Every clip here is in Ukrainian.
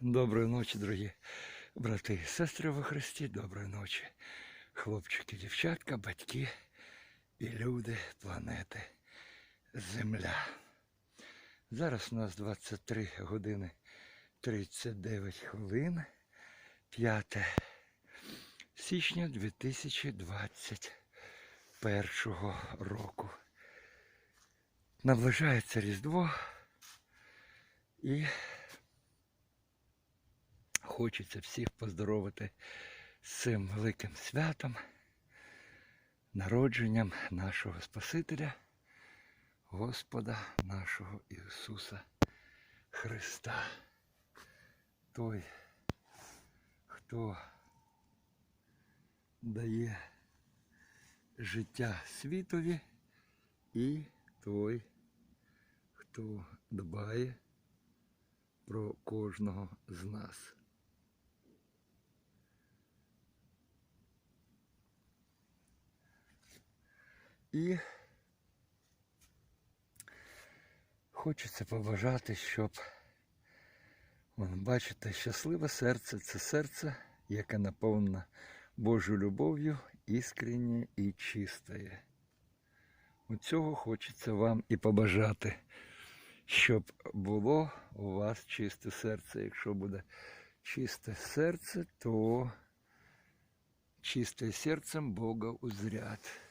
Доброї ночі, дорогі брати і сестри во Христі. Доброї ночі, хлопчики, дівчатка, батьки і люди планети Земля. Зараз у нас 23 години 39 хвилин. 5 січня 2021 року. Наближається Різдво і Хочеться всіх поздоровити з цим великим святом, народженням нашого Спасителя, Господа нашого Ісуса Христа. Той, хто дає життя світові і той, хто дбає про кожного з нас. І хочеться побажати, щоб, вон, бачите, щасливе серце це серце, яке наповнено Божою любов'ю, іскреннє і чистає. У цього хочеться вам і побажати, щоб було у вас чисте серце. Якщо буде чисте серце, то чисте серцем Бога узрят.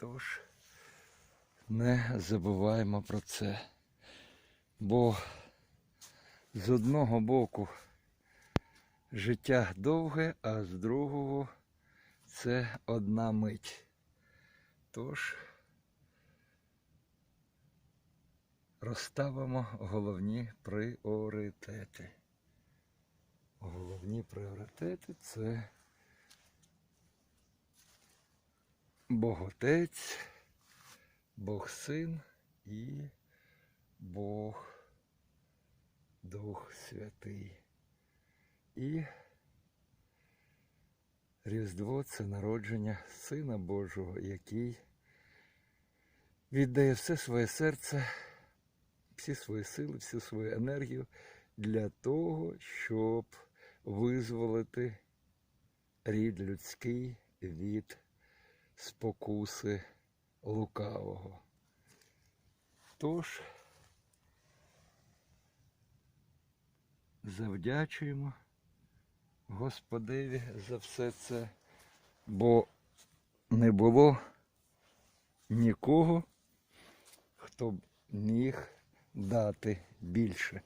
Тож не забуваємо про це. Бо з одного боку життя довге, а з другого це одна мить. Тож розставимо головні пріоритети. Головні пріоритети це Бог Отець, Бог Син і Бог Дух Святий. І Різдво це народження Сина Божого, який віддає все своє серце, всі свої сили, всю свою енергію для того, щоб визволити рід людський від спокуси лукавого. Тож завдячуємо Господеві за все це, бо не було нікого, хто б міг дати більше.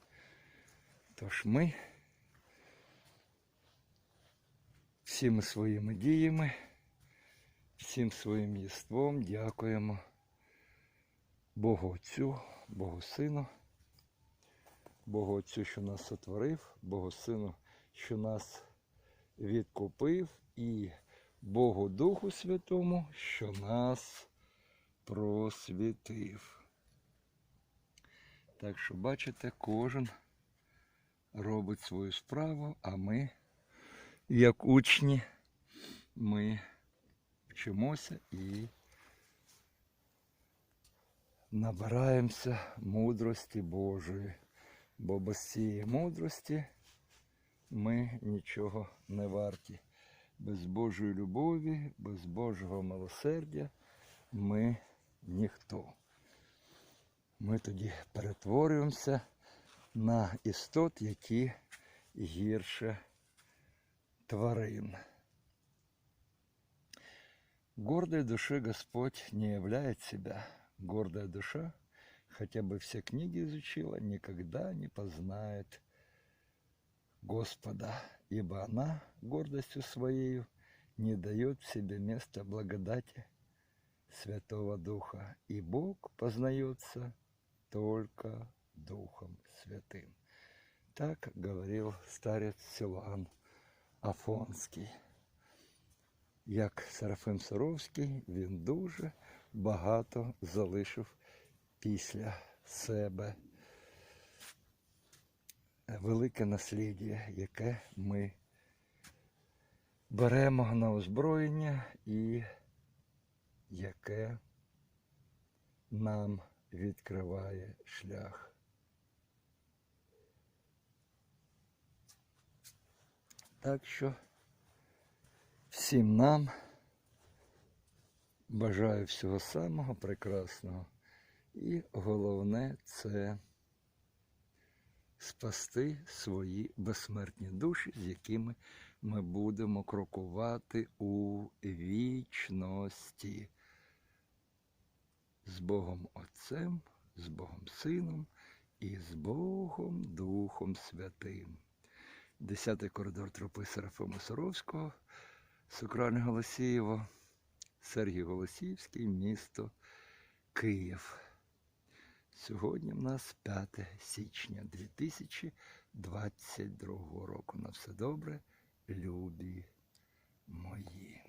Тож ми всіми своїми діями всім своїм єством дякуємо Богу Отцю, Богу Сину, Богу Отцю, що нас сотворив, Богу Сину, що нас відкупив, і Богу Духу Святому, що нас просвітив. Так що, бачите, кожен робить свою справу, а ми, як учні, ми вчимося і набираємося мудрості Божої, бо без цієї мудрості ми нічого не варті. Без Божої любові, без Божого милосердя ми ніхто. Ми тоді перетворюємося на істот, які гірше тварин. Гордой души Господь не являет себя. Гордая душа, хотя бы все книги изучила, никогда не познает Господа, ибо она гордостью своею не дает себе места благодати Святого Духа, и Бог познается только Духом Святым. Так говорил старец Силуан Афонский як Серафим Саровський, він дуже багато залишив після себе. Велике насліддя, яке ми беремо на озброєння і яке нам відкриває шлях. Так що всім нам бажаю всього самого прекрасного. І головне це спасти свої безсмертні душі, з якими ми будемо крокувати у вічності. З Богом Отцем, з Богом Сином і з Богом Духом Святим. Десятий коридор тропи Серафима Саровського, Сокральне Голосієво, Сергій Голосіївський, місто Київ. Сьогодні в нас 5 січня 2022 року. На все добре, любі мої.